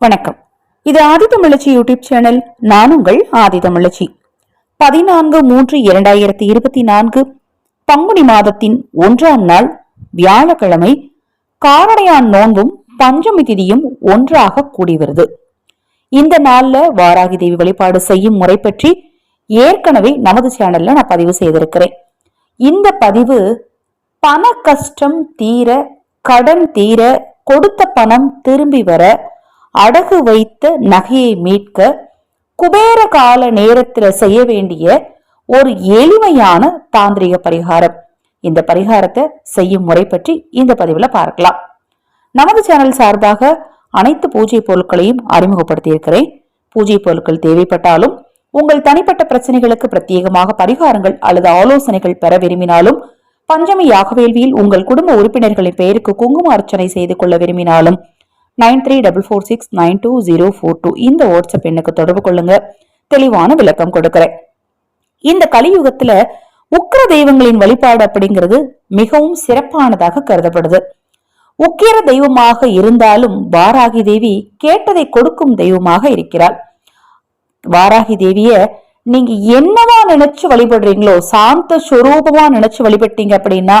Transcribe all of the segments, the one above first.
வணக்கம். இது ஆதித்தமிழச்சி YouTube channel. நான் உங்கள் ஆதித்தமிழச்சி பதினான்கு மூன்று இரண்டாயிரத்தி இருபத்தி நான்கு பங்குனி மாதத்தின் ஒன்றாம் நாள் வியாழக்கிழமை காரடையான் நோன்பும் பஞ்சமி திதியும் ஒன்றாக கூடி வருது இந்த நாள்ல வாராகி தேவி வழிபாடு செய்யும் முறை பற்றி ஏற்கனவே நமது சேனல்ல நான் பதிவு செய்திருக்கிறேன். இந்த பதிவு பண கஷ்டம் தீர கடன் தீர கொடுத்த பணம் திரும்பி வர அடகு வைத்த நகையை மீட்க குபேர கால நேரத்துல செய்ய வேண்டிய ஒரு எளிமையான தாந்திரிக பரிகாரம். இந்த பரிகாரத்தை செய்யும் முறை பற்றி இந்த பதிவுல பார்க்கலாம். நமது சேனல் சார்பாக அனைத்து பூஜை பொருட்களையும் அறிமுகப்படுத்தியிருக்கிறேன். பூஜை பொருட்கள் தேவைப்பட்டாலும் உங்கள் தனிப்பட்ட பிரச்சனைகளுக்கு பிரத்யேகமாக பரிகாரங்கள் அல்லது ஆலோசனைகள் பெற விரும்பினாலும் பஞ்சமி யாகவேள்வியில் உங்கள் குடும்ப உறுப்பினர்களின் பெயருக்கு குங்கும அர்ச்சனை செய்து கொள்ள விரும்பினாலும் nine three double four six nine two zero four two. இந்த வாட்ஸ்அப் எண்ணுக்கு தொடர்பு கொள்ளுங்க. தெளிவான விளக்கம் கொடுக்கிறேன். இந்த கலியுகத்துல உக்கிர தெய்வங்களின் வழிபாடு அப்படிங்கிறது மிகவும் சிறப்பானதாக கருதப்படுது. உக்கிர தெய்வமாக இருந்தாலும் வாராகி தேவி கேட்டதை கொடுக்கும் தெய்வமாக இருக்கிறாள். வாராகி தேவிய நீங்க என்னவா நினைச்சு வழிபடுறீங்களோ சாந்த சுரூபமா நினைச்சு வழிபட்டீங்க அப்படின்னா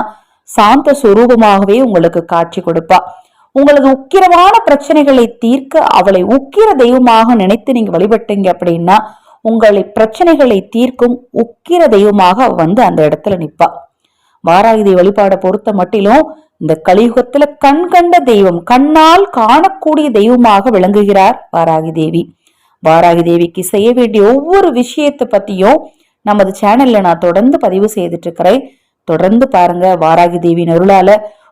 சாந்த சுரூபமாகவே உங்களுக்கு காட்சி கொடுப்பா. உங்களது உக்கிரமான பிரச்சனைகளை தீர்க்க அவளை உக்கிர தெய்வமாக நினைத்து நீங்க வழிபட்டீங்க அப்படின்னா உங்களை பிரச்சனைகளை தீர்க்கும் உக்கிர தெய்வமாக வந்து அந்த இடத்துல நிற்பா வாராகி வழிபாட பொறுத்த மட்டிலும் இந்த கலியுகத்துல கண் கண்ட தெய்வம் கண்ணால் காணக்கூடிய தெய்வமாக விளங்குகிறார் வாராகி தேவி. வாராகி தேவிக்கு செய்ய வேண்டிய ஒவ்வொரு விஷயத்தை பத்தியும் நமது சேனல்ல நான் தொடர்ந்து பதிவு செய்துட்டு இருக்கிறேன். தொடர்ந்து பாருங்க வாராகி தேவி நருளால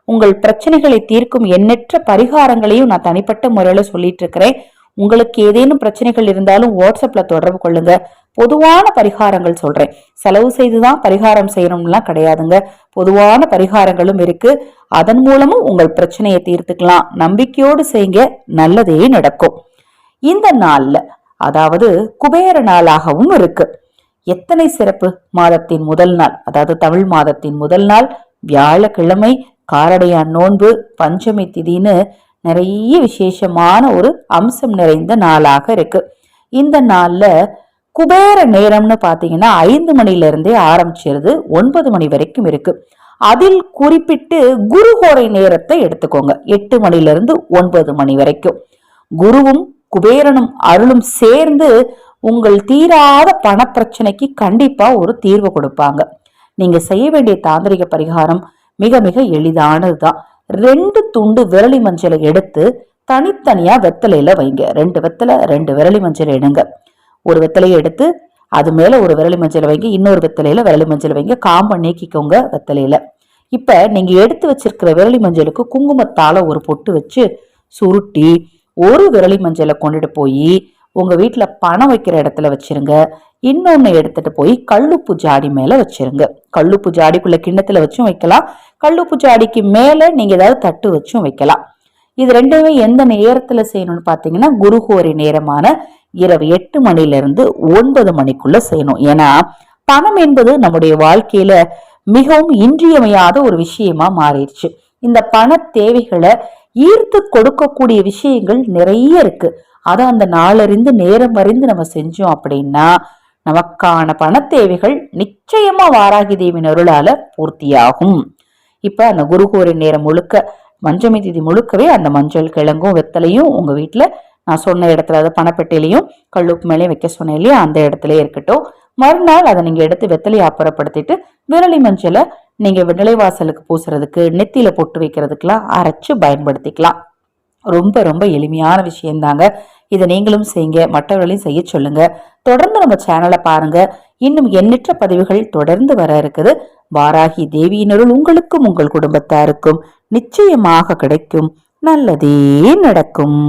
உங்கள் பிரச்சனைகளை தீர்க்கும் எண்ணற்ற பரிகாரங்களையும் நான் தனிப்பட்ட முறையில சொல்லிட்டு இருக்கிறேன் உங்களுக்கு ஏதேனும் பிரச்சனைகள் இருந்தாலும் வாட்ஸ்அப்ல தொடர்பு கொள்ளுங்க. பொதுவான பரிகாரங்கள் சொல்றேன். செலவு செய்துதான் பரிகாரம் செய்யணும்லாம் கிடையாதுங்க. பொதுவான பரிகாரங்களும் இருக்கு. அதன் மூலமும் உங்கள் பிரச்சனையை தீர்த்துக்கலாம். நம்பிக்கையோடு செய்யுங்க. நல்லதே நடக்கும். இந்த நாள்ல அதாவது குபேர நாளாகவும் இருக்கு. எத்தனை சிறப்பு? மாதத்தின் முதல் நாள் அதாவது தமிழ் மாதத்தின் முதல் நாள் வியாழக்கிழமை காரடையான் நோன்பு பஞ்சமி திதின்னு நிறைய விசேஷமான ஒரு அம்சம் நிறைந்த நாளாக இருக்கு. இந்த நாள்ல குபேர நேரம்னு பார்த்தீங்கன்னா ஐந்து மணிலிருந்தே ஆரம்பிச்சிருது ஒன்பது மணி வரைக்கும் இருக்கு. அதில் குறிப்பிட்டு குருகோரை நேரத்தை எடுத்துக்கோங்க எட்டு மணிலிருந்து ஒன்பது மணி வரைக்கும். குருவும் குபேரனும் அருளும் சேர்ந்து உங்கள் தீராத பணப்பிரச்சனைக்கு கண்டிப்பா ஒரு தீர்வு கொடுப்பாங்க. நீங்க செய்ய வேண்டிய தாந்திரிக பரிகாரம் மிக மிக எளிதானதுதான். ரெண்டு துண்டு விரலி மஞ்சளை எடுத்து தனித்தனியா வெத்தலையில வைங்க. ரெண்டு வெத்தலை ரெண்டு விரலி மஞ்சள் எடுங்க. ஒரு வெத்தலையை எடுத்து அது மேல ஒரு விரலி மஞ்சள் வைங்க. இன்னொரு வெத்தலையில விரலி மஞ்சள் வைங்க. காம்பை நீக்கிக்கோங்க வெத்தலையில. இப்ப நீங்க எடுத்து வச்சிருக்கிற விரலி மஞ்சளுக்கு குங்குமத்தால ஒரு பொட்டு வச்சு சுருட்டி ஒரு விரலி மஞ்சளை கொண்டுட்டு போய் உங்கள் வீட்டில் பணம் வைக்கிற இடத்துல வச்சுருங்க. இன்னொன்று எடுத்துட்டு போய் கல்லுப்பு ஜாடி மேலே வச்சிருங்க. கல்லுப்பு ஜாடிக்குள்ளே கிண்ணத்தில் வச்சும் வைக்கலாம். கல்லுப்பு ஜாடிக்கு மேலே நீங்கள் ஏதாவது தட்டு வச்சும் வைக்கலாம். இது ரெண்டுமே எந்த நேரத்தில் செய்யணும்னு பார்த்தீங்கன்னா குருகோரி நேரமான இரவு எட்டு மணிலிருந்து ஒன்பது மணிக்குள்ளே செய்யணும். ஏன்னா பணம் என்பது நம்முடைய வாழ்க்கையில் மிகவும் இன்றியமையாத ஒரு விஷயமா மாறிடுச்சு. இந்த பண தேவைகளை ஈர்த்து கொடுக்கக்கூடிய விஷயங்கள் நிறைய இருக்கு. அதை அந்த நாளறிந்து நேரம் அறிந்து நம்ம செஞ்சோம் அப்படின்னா நமக்கான பண தேவைகள் நிச்சயமா வாராகி தேவின் அருளால பூர்த்தியாகும். இப்ப அந்த குருகோரி நேரம் முழுக்க மஞ்சமி திதி முழுக்கவே அந்த மஞ்சள் கிழங்கும் வெத்தலையும் உங்க வீட்டுல நான் சொன்ன இடத்துல அதாவது பணப்பெட்டிலையும் கல்லுப்பு மேலேயும் வைக்க சொன்னேன் இல்லையா அந்த இடத்துல இருக்கட்டும். மறுநாள் அதை நீங்க எடுத்து வெத்தலையை அப்புறப்படுத்திட்டு விரலி மஞ்சளை நீங்கள் விடலைவாசலுக்கு பூசுறதுக்கு நெத்தியில் பொட்டு வைக்கிறதுக்கெல்லாம் அரைச்சு பயன்படுத்திக்கலாம். ரொம்ப ரொம்ப எளிமையான விஷயம்தாங்க இதை நீங்களும் செய்யுங்க மற்றவர்களையும் செய்ய சொல்லுங்க. தொடர்ந்து நம்ம சேனலை பாருங்க. இன்னும் எண்ணற்ற பதிவுகள் தொடர்ந்து வர இருக்குது. வாராகி தேவியினருள் உங்களுக்கும் உங்கள் குடும்பத்தாருக்கும் நிச்சயமாக கிடைக்கும். நல்லதே நடக்கும்.